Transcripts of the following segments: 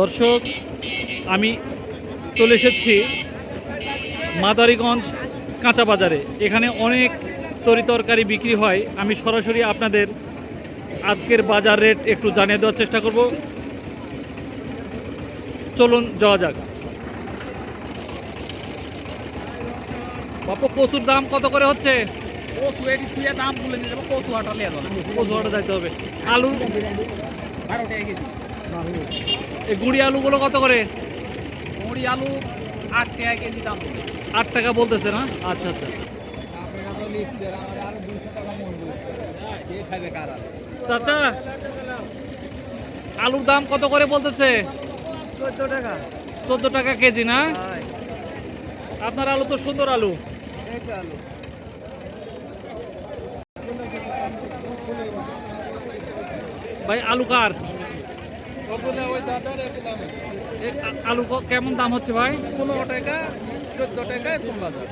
দর্শক আমি চলে এসেছি মাদারীগঞ্জ কাঁচা বাজারে। এখানে অনেক তরি তরকারি বিক্রি হয়। আমি সরাসরি আপনাদের আজকের বাজার রেট একটু জানিয়ে দেওয়ার চেষ্টা করব। চলুন যাওয়া যাক। বাপু কচুর দাম কত করে হচ্ছে? কচু এটি তুই দাম বলে যাব কচু হাটা লিয়ে যাবে কচু হাটে যাইতে হবে। আলু? বারো টাকা কেজি। এই গুড়ি আলুগুলো কত করে? মুড়ি আলু আট টাকা কেজি দাম। আট টাকা বলতেছে না আচ্ছা আচ্ছা। চাচা আলুর দাম কত করে বলতেছে? চোদ্দ টাকা। চোদ্দ টাকা কেজি না? আপনার আলু তো সুন্দর আলু। আলু। ভাই আলু কার? আলু কেমন দাম হচ্ছে ভাই? পনেরো টাকা চোদ্দ টাকা কোন বাজার।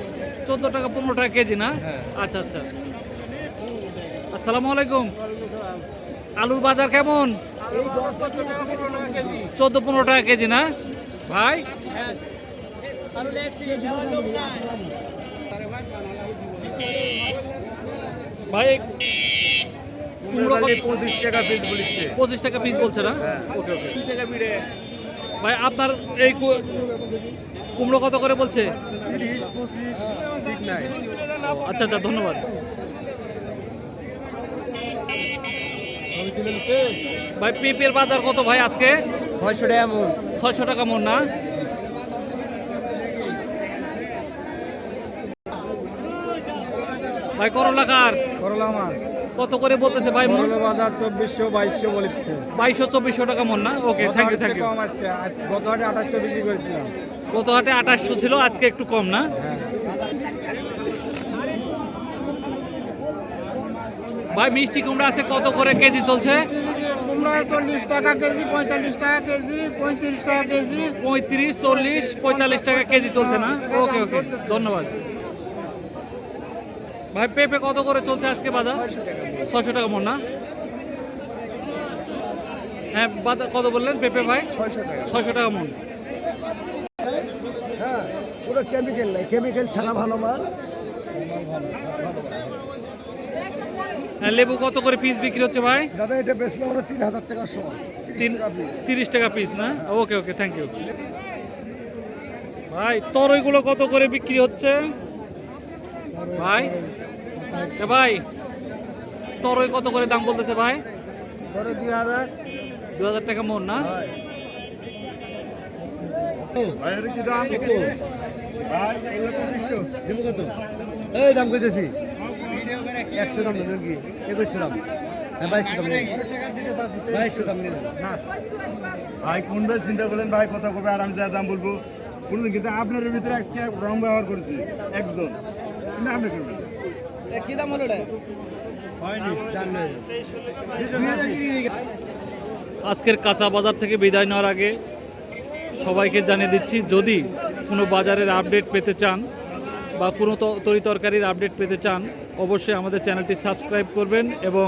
চোদ্দ টাকা পনেরো টাকা কেজি না? হ্যাঁ। আচ্ছা আচ্ছা। আসসালামু আলাইকুম। আলুর বাজার কেমন? চোদ্দ পনেরো টাকা কেজি না? ভাই? ভাই কুমড়ো কত- পঁচিশ টাকা পিস বলিচ্ছে। পঁচিশ টাকা পিস বলছে না? ওকে ওকে। দুই টাকা বিড়ে। ভাই আপনার এই কুমড়ো কত করে বলছে? তিরিশ পঁচিশ ঠিক নাই। আচ্ছা আচ্ছা ধন্যবাদ। ভাই পেঁপের বাজার কত ভাই আজকে? ছয়শো টাকা মন। ছয়শো টাকা মন না? ভাই করলা কার? করলা আমার। কত করে বলতেছে ভাই? মন বাজার চব্বিশশো বাইশশো বলেছে। বাইশশো চব্বিশশো টাকা মন না? Okay thank you thank you কম আজকে গত হাটে আঠাশশো বিক্রি করেছিলাম। গত হাটে আঠাশশো ছিল আজকে একটু কম না? ভাই মিষ্টি কুমড়া আছে কত করে কেজি চলছে? কুমড়া চল্লিশ টাকা কেজি পঁয়তাল্লিশ টাকা কেজি পঁয়ত্রিশ টাকা কেজি। পঁয়ত্রিশ চল্লিশ পঁয়তাল্লিশ টাকা কেজি চলছে না? ওকে ওকে ধন্যবাদ। ভাই পেঁপে কত করে চলছে আজকে বাজার? ছয়শো টাকা মন না? হ্যাঁ বাজার কত বললেন? পেঁপে ভাই? ছয়শো টাকা। মন। হ্যাঁ পুরো কেমিক্যাল নাই। কেমিক্যাল ছাড়া ভালো মাল। হ্যাঁ লেবু কত করে পিস বিক্রি হচ্ছে ভাই? দাদা এটা বেচলে আমরা তিন হাজার টাকার সময়। তিরিশ টাকা পিস না? ওকে ওকে থ্যাংক ইউ ভাই তরইগুলো কত করে বিক্রি হচ্ছে? ভাই? এ ভাই তরই কত করে দাম বলতেছে ভাই? ধরো দুই হাজার। দু হাজার টাকা মন না? এই দাম কইতেছি। একশো দাম কি একুশশো দাম। হ্যাঁ ভাই কোন ভাই চিন্তা করলেন? ভাই কথা কবে আর আমি যা দাম বলব? কোনদিন কিন্তু আপনার ভিতরে রং ব্যবহার করেছি। একজন। কি? দাম হলো আজকের কাঁচা বাজার থেকে বিদায় নেওয়ার আগে সবাইকে জানিয়ে দিচ্ছি যদি কোনো বাজারের আপডেট পেতে চান বা কোনো ত- তরি তরকারির আপডেট পেতে চান অবশ্যই আমাদের চ্যানেলটি সাবস্ক্রাইব করবেন এবং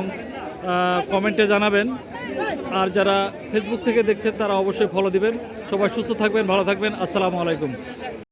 কমেন্টে জানাবেন। আর যারা ফেসবুক থেকে দেখছেন তারা অবশ্যই ফলো দিবেন। সবাই সুস্থ থাকবেন ভালো থাকবেন। আসসালামু আলাইকুম।